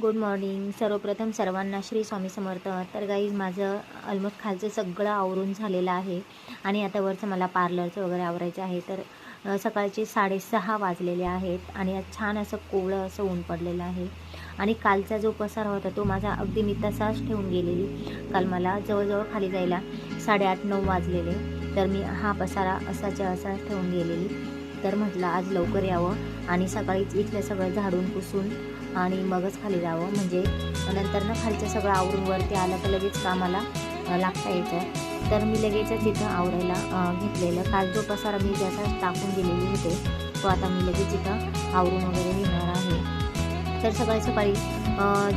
Good morning सर्वप्रथम सर्वांना श्री स्वामी समर्थ. तर गाईज माझं ऑलमोस्ट खालचं सगळं आवरून झालेलं आहे. आणि आता वरचं मला पार्लरचं वगैरे आवरायचं आहे. तर सकाळचे साडेसहा वाजलेले आहेत. आणि छान असं कोवळं असं ऊन पडलेलं आहे. आणि कालचा जो पसारा होता तो माझा अगदी मी तसाच ठेवून गेलेली. काल मला जवळजवळ खाली जायला साडेआठ नऊ वाजलेले. तर मी हा पसारा असाच्या असाच ठेवून गेलेली. तर म्हटलं आज लवकर यावं आणि सकाळीच इथलं सगळं झाडून पुसून आणि मगच खाली जावं. म्हणजे नंतर ना खालचं सगळं आवरून वरती आलं तर लगेच कामाला लागता येतं. तर मी लगेचच इथं आवरायला घेतलेलं. काल जो पसारा मी त्याचा टाकून दिलेली होते तो आता मी लगेच इथं आवरून वगैरे घेणार आहे. तर सकाळी सकाळी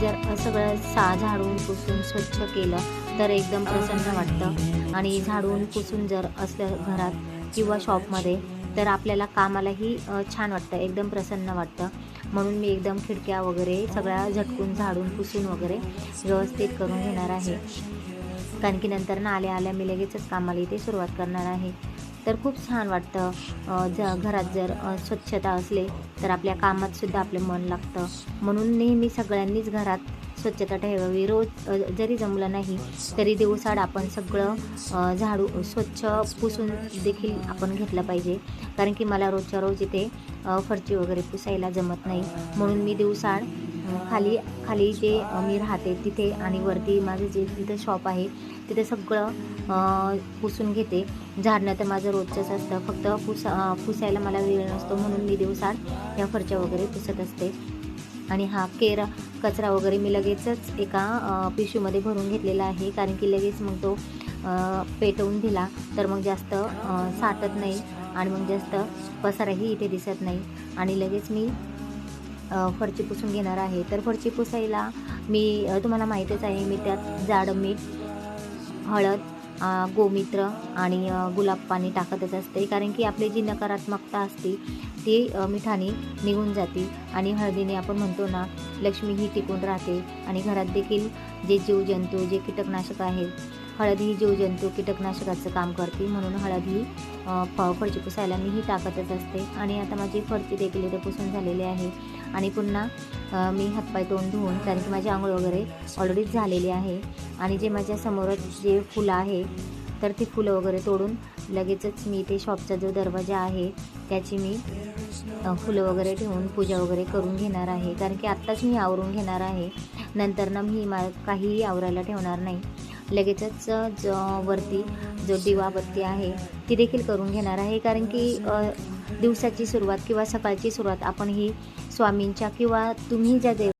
जर सगळं सा झाडून पुसून स्वच्छ केलं तर एकदम प्रसन्न वाटतं. आणि झाडून पुसून जर असलं घरात किंवा शॉपमध्ये तर आपल्याला कामालाही छान वाटतं एकदम प्रसन्न वाटतं. म्हणून मी एकदम खिडक्या वगैरे सगळ्या झटकून झाडून पुसून वगैरे व्यवस्थित करून घेणार आहे. कारण की नंतर ना आल्या आल्या मी लगेचच कामाला इथे सुरुवात करणार आहे. तर खूप छान वाटतं ज घरात जर स्वच्छता असले तर आपल्या कामातसुद्धा आपलं मन लागतं. म्हणून नेहमी सगळ्यांनीच घरात स्वच्छता ठेवावी. रोज जरी जमलं नाही तरी दिवसाड आपण सगळं झाडू स्वच्छ पुसून देखील आपण घेतलं पाहिजे. कारण की मला रोजच्या रोज इथे फरची वगैरे पुसायला जमत नाही. म्हणून मी दिवसाड खाली खाली जे मी राहते तिथे आणि वरती माझं जे तिथं शॉप आहे तिथे सगळं पुसून घेते. झाडणं तर माझं रोजचंच असतं. फक्त पुसा पुसायला मला वेळ नसतो. म्हणून मी दिवसाड या फरच्या वगैरे पुसत असते. आणि हा केर कचरा वगैरे मी लगेचच एका पिशूमध्ये भरून घेतलेला आहे. कारण की लगेच मग तो पेटवून दिला तर मग जास्त साठत नाही आणि मग जास्त पसाराही इथे दिसत नाही. आणि लगेच मी फरची पुसून घेणार आहे. तर फरची पुसायला मी तुम्हाला माहीतच आहे मी त्यात जाड मीठ हळद गोमित्र आणि गुलाब पाणी टाकतच असते. कारण की आपली जी नकारात्मकता असते ती मिठाने निघून जाते. आणि हळदीने आपण म्हणतो ना लक्ष्मी ही टिकून राहते. आणि घरात देखील जे जीवजंतू जे कीटकनाशक आहेत हळद ही जीवजंतू कीटकनाशकाचं काम करते. म्हणून हळद ही फळची पुसायला मीही टाकतच असते. आणि आता माझी फरची देखील इथे पुसून झालेली आहे. आणि पुन्हा मी हातपाय तोंड धुवून कारण की माझी आंघोळ वगैरे ऑलरेडीच झालेली आहे. आणि जे माझ्यासमोर जे फुलं आहे तर ती फुलं वगैरे तोडून लगेचच मी ते शॉपचा जो दरवाजा आहे त्याची मी फुलं वगैरे ठेवून पूजा वगैरे करून घेणार आहे. कारण की आत्ताच मी आवरून घेणार आहे. नंतर ना मी मा काहीही आवरायला ठेवणार नाही. लगेचच ज वरती जो दिवाबत्ती आहे ती देखील करून घेणार आहे. कारण की दिवसाची सुरुवात किंवा सकाळची सुरुवात आपण ही स्वामींच्या किंवा तुम्ही ज्या देव